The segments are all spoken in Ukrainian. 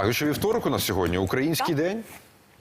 Так, і що вівторок у нас сьогодні український день.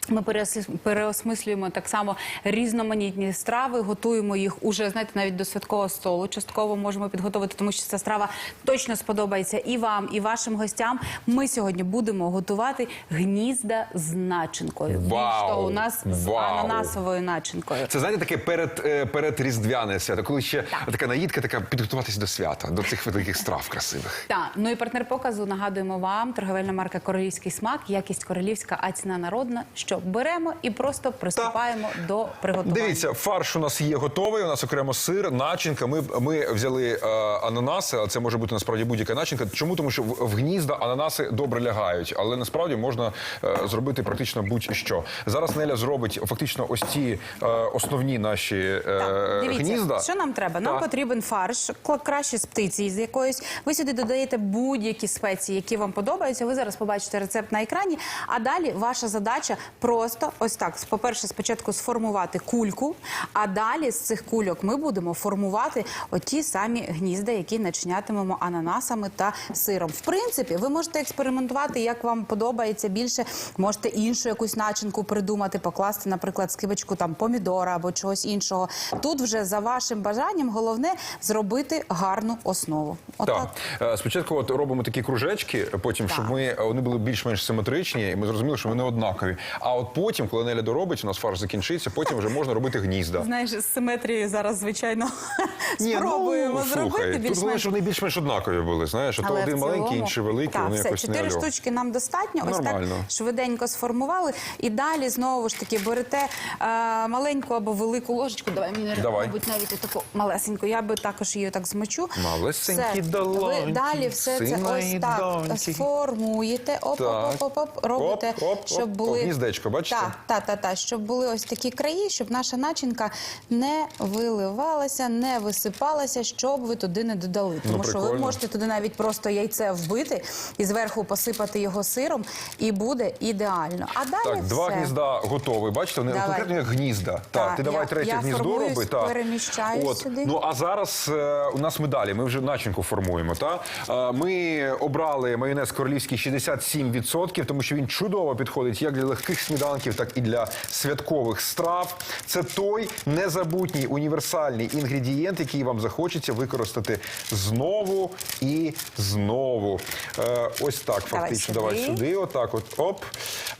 Ми переос- переосмислюємо так само різноманітні страви, готуємо їх уже знаєте, навіть до святкового столу. Частково можемо підготувати, тому що ця страва точно сподобається і вам, і вашим гостям. Ми сьогодні будемо готувати гнізда з начинкою. Вау! того, у нас з Вау! ананасовою начинкою. Це знаєте таке перед, е, перед різдвяне свято, коли ще така наїдка, така підготуватися до свята, до цих великих страв красивих. Так, ну і партнер показу нагадуємо вам торговельна марка Королівський смак, якість королівська, а ціна народна. Що беремо і просто приступаємо до приготування. Дивіться, фарш у нас є готовий. У нас окремо сир, начинка. Ми, ми взяли е, ананаси, а це може бути насправді будь-яка начинка. Чому? Тому що в, в гнізда ананаси добре лягають, але насправді можна е, зробити практично будь-що. Зараз Неля зробить фактично ось ці е, основні наші е, Так, дивіться, гнізда. що нам треба? Нам потрібен фарш, краще з птиці, з якоїсь. Ви сюди додаєте будь-які спеції, які вам подобаються. Ви зараз побачите рецепт на екрані. А далі ваша задача просто ось так. По-перше, спочатку сформувати кульку, а далі з цих кульок ми будемо формувати оті самі гнізда, які начинятимемо ананасами та сиром. В принципі, ви можете експериментувати, як вам подобається більше. Можете іншу якусь начинку придумати, покласти, наприклад, скибочку там помідора або чогось іншого. Тут вже за вашим бажанням головне зробити гарну основу. Так. Е, Спочатку от робимо такі кружечки, потім, щоб ми вони були більш-менш симетричні, і ми зрозуміли, що вони однакові. А от потім, коли Неля доробить, у нас фарш закінчиться, потім вже можна робити гнізда. Знаєш, з симетрією зараз, звичайно, Ні, спробуємо ну, зробити слухай, тут головне, щоб вони більш-менш однакові були. Знаєш, а то Але один маленький, цілому- інший великий, так, вони все, якось не чотири альо. штучки нам достатньо. Ось Нормально. так швиденько сформували. І далі знову ж таки берете е, маленьку або велику ложечку. Давай мені Давай. мабуть навіть таку малесеньку. Я би також її так змочу. Малесенькі Все. долоньки, далі все це сина ось і так доньки. сформуєте. Оп, Так. оп, оп, оп, робите, Оп, оп, щоб оп. були О, гніздечко, бачите? Так, та, та, та, щоб були ось такі краї, щоб наша начинка не виливалася, не висипалася, щоб ви туди не додали. Тому що ви Ну, прикольно. можете туди навіть просто яйце вбити і зверху посипати його сиром, і буде ідеально. А далі Так, два все. гнізда готові. Бачите, вони Давай. конкретно як гнізда. Так, Так, ти давай я- третє я гніздо формуюсь, роби. Так. переміщаюсь От. сюди. Ну а зараз е, у нас ми далі. Ми вже начинку формуємо. Та? Е, ми обрали майонез королівський 67%, тому що він чудово підходить як для легких сніданків, так і для святкових страв. Це той незабутній універсальний інгредієнт, який вам захочеться використати знову і знову. Е, ось так, Давай фактично. сюди. Давай сюди, отак, от оп.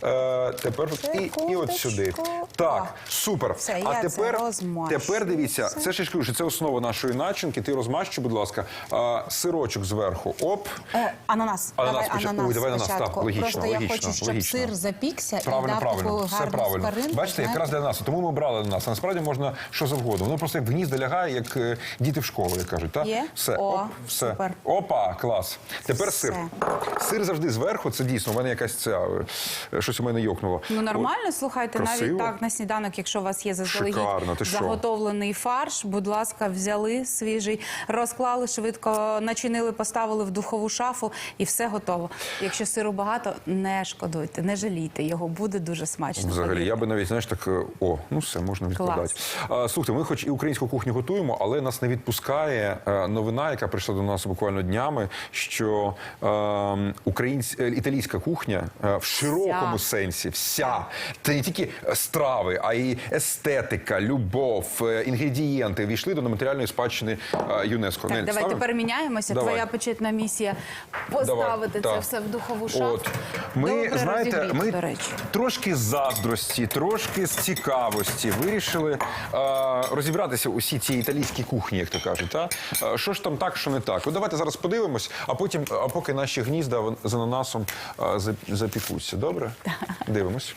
Е, тепер і, і от сюди. Так, супер. Все, а я тепер, розмащую. тепер дивіться, це ж я кажу, це основа нашої начинки. Ти розмащу, будь ласка, а, сирочок зверху. Оп. Е, ананас. Ананас Давай ананас Ой, давай ананас, спочатку. так, логічно, Просто я логічно, хочу, щоб логічно. сир запікся Правильно, і правильно, все правильно. Бачите, якраз для ананасу. Тому ми брали ананас. А насправді можна що завгодно. Воно просто як в гнізда лягає, як е, діти в школу, як кажуть. Так? Є? Все, О, оп, все. супер. Опа, клас. Тепер сир. Все. Сир завжди зверху, це дійсно. У мене якась ця е, щось у мене йокнуло. Ну нормально, слухайте, навіть так на сніданок, якщо у вас є заздалегідь Шикарно, ти що? заготовлений фарш, будь ласка, взяли свіжий, розклали швидко, начинили, поставили в духову шафу і все готово. Якщо сиру багато, не шкодуйте, не жалійте, його буде дуже смачно. Взагалі, я би навіть знаєш так, е, о, ну все можна відкладати. А, слухайте, ми хоч і українську кухню готуємо, але нас не відпускає е, новина, яка прийшла до нас буквально днями, що е, українсь... е, італійська кухня е, в широкому Вся. сенсі, вся це не тільки страви, а й естетика, любов, інгредієнти війшли до нематеріальної спадщини ЮНЕСКО. Так, Нель, давай ставимо? тепер міняємося. Давай. Твоя почетна місія поставити Давай, це так. все в духову шафу. От. Ми, Добре знаєте, ми до речі. трошки з заздрості, трошки з цікавості вирішили е, розібратися усі ці італійські кухні, як то кажуть. Та? Е, що ж там так, що не так. От давайте зараз подивимось, а потім, а поки наші гнізда з ананасом е, запікуться. Добре? Дивимось.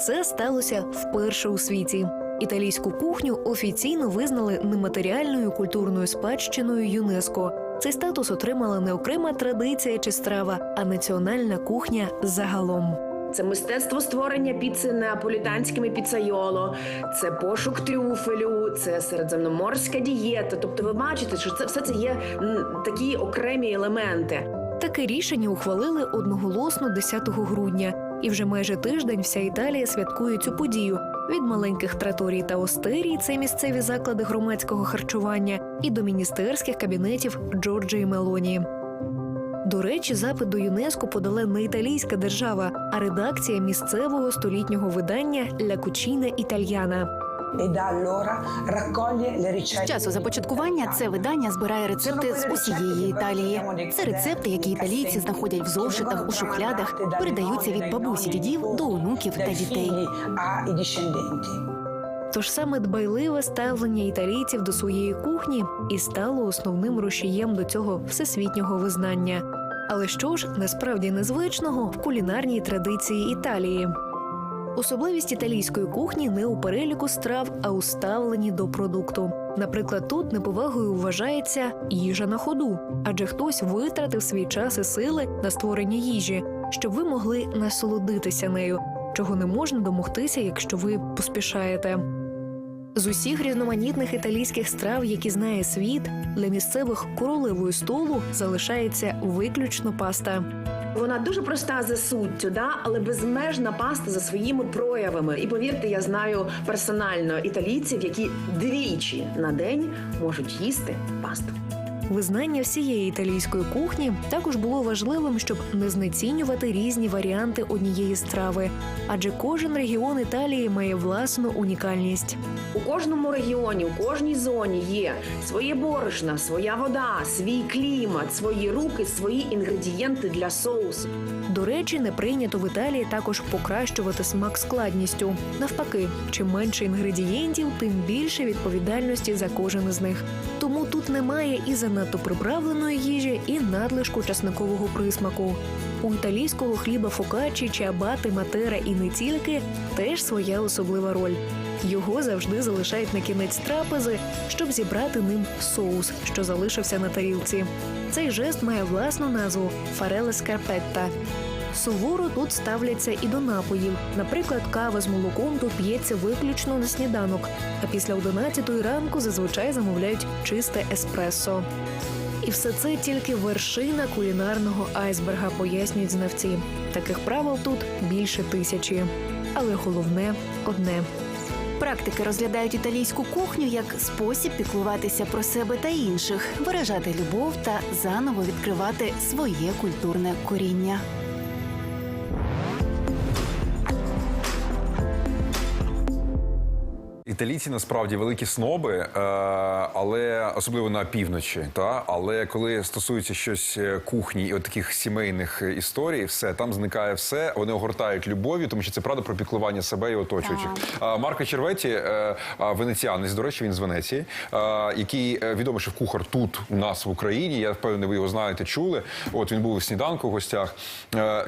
Це сталося вперше у світі. Італійську кухню офіційно визнали нематеріальною культурною спадщиною ЮНЕСКО. Цей статус отримала не окрема традиція чи страва, а національна кухня загалом. Це мистецтво створення піци неаполітанськими піцайоло, це пошук трюфелю, це середземноморська дієта. Тобто, ви бачите, що це все це є такі окремі елементи. Таке рішення ухвалили одноголосно 10 грудня, і вже майже тиждень вся Італія святкує цю подію. Від маленьких траторій та остерій це місцеві заклади громадського харчування і до міністерських кабінетів Джорджії Мелоні. До речі, запит до ЮНЕСКО подала не італійська держава, а редакція місцевого столітнього видання «Ля Кучіна Італьяна». З часу започаткування це видання збирає рецепти з усієї Італії. Це рецепти, які італійці знаходять в зошитах, у шухлядах, передаються від бабусі дідів до онуків та дітей. figli ai discendenti. Тож саме дбайливе ставлення італійців до своєї кухні і стало основним рушієм до цього всесвітнього визнання. Але що ж насправді незвичного в кулінарній традиції Італії? Особливість італійської кухні не у переліку страв, а у ставленні до продукту. Наприклад, тут неповагою вважається їжа на ходу, адже хтось витратив свій час і сили на створення їжі, щоб ви могли насолодитися нею, чого не можна домогтися, якщо ви поспішаєте. З усіх різноманітних італійських страв, які знає світ, для місцевих королевою столу залишається виключно паста. Вона дуже проста за суттю, да? але безмежна паста за своїми проявами. І повірте, я знаю персонально італійців, які двічі на день можуть їсти пасту. Визнання всієї італійської кухні також було важливим, щоб не знецінювати різні варіанти однієї страви, адже кожен регіон Італії має власну унікальність. У кожному регіоні, у кожній зоні є своє борошна, своя вода, свій клімат, свої руки, свої інгредієнти для соусу. До речі, не прийнято в Італії також покращувати смак складністю. Навпаки, чим менше інгредієнтів, тим більше відповідальності за кожен із них. Тому тут немає і занадто приправленої їжі, і надлишку часникового присмаку. У італійського хліба фокачі, чиабати, матера і не тільки теж своя особлива роль. Його завжди залишають на кінець трапези, щоб зібрати ним соус, що залишився на тарілці. Цей жест має власну назву фареле скарпетта. Суворо тут ставляться і до напоїв. Наприклад, кава з молоком тут п'ється виключно на сніданок, а після 11 ранку зазвичай замовляють чисте еспресо. І все це тільки вершина кулінарного айсберга, пояснюють знавці. Таких правил тут більше тисячі. Але головне одне. Практики розглядають італійську кухню як спосіб піклуватися про себе та інших, виражати любов та заново відкривати своє культурне коріння. Італійці насправді великі сноби, е, але особливо на півночі. Та але коли стосується щось е, кухні і от таких сімейних е, історій, все там зникає все. Вони огортають любов'ю, тому що це правда про піклування себе і оточуючих. А Марко Черветі, венеціанець, до речі, він з Венеції, який відомий, що кухар тут у нас в Україні. Я впевнений, ви його знаєте, чули. От він був у сніданку в гостях.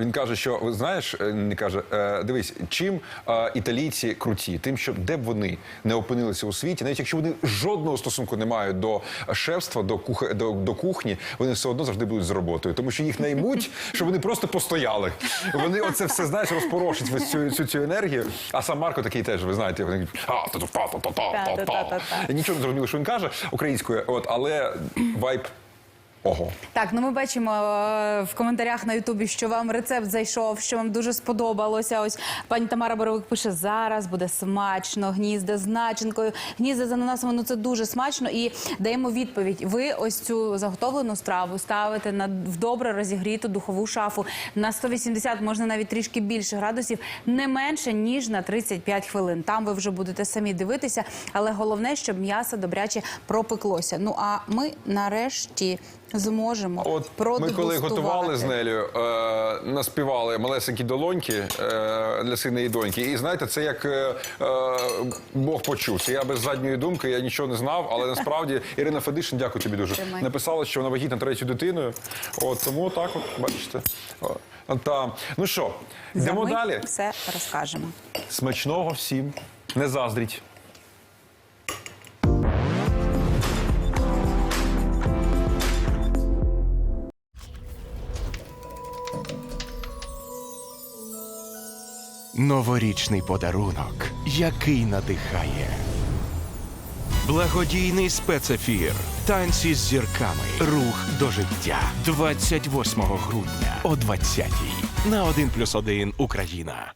Він каже, що ви знаєш, не каже, дивись, чим італійці круті, тим, що де б вони не опинилися у світі, навіть якщо вони жодного стосунку не мають до шефства, до кух... до, до кухні, вони все одно завжди будуть з роботою, тому що їх наймуть, щоб вони просто постояли. Вони оце все знаєш, розпорошить весь цю, цю, цю енергію. А сам Марко такий теж, ви знаєте, вони а та та та та та та. Нічого не зрозуміло, що він каже українською, от але вайб. Ого, Так, ну ми бачимо е, в коментарях на Ютубі, що вам рецепт зайшов, що вам дуже сподобалося. Ось пані Тамара Боровик пише: зараз буде смачно, гнізда з начинкою, гнізда з ананасами. Ну це дуже смачно. І даємо відповідь. Ви ось цю заготовлену страву ставите на в добре розігріту духову шафу на 180, можна навіть трішки більше градусів, не менше ніж на 35 хвилин. Там ви вже будете самі дивитися, але головне, щоб м'ясо добряче пропеклося. Ну а ми нарешті зможемо От ми коли готували з Нелю, е, наспівали малесенькі долоньки е, для сина і доньки. І знаєте, це як е, е, Бог почув. Це я без задньої думки, я нічого не знав, але насправді Ірина Федишин, дякую тобі дуже. Тримай. Написала, що вона вагітна третьою дитиною. От тому так, от бачите. Та ну що, йдемо далі. Все розкажемо. Смачного всім. Не заздріть. Новорічний подарунок, який надихає. Благодійний спецефір. Танці з зірками. Рух до життя. 28 грудня о 20-й. На 1+,1 Україна.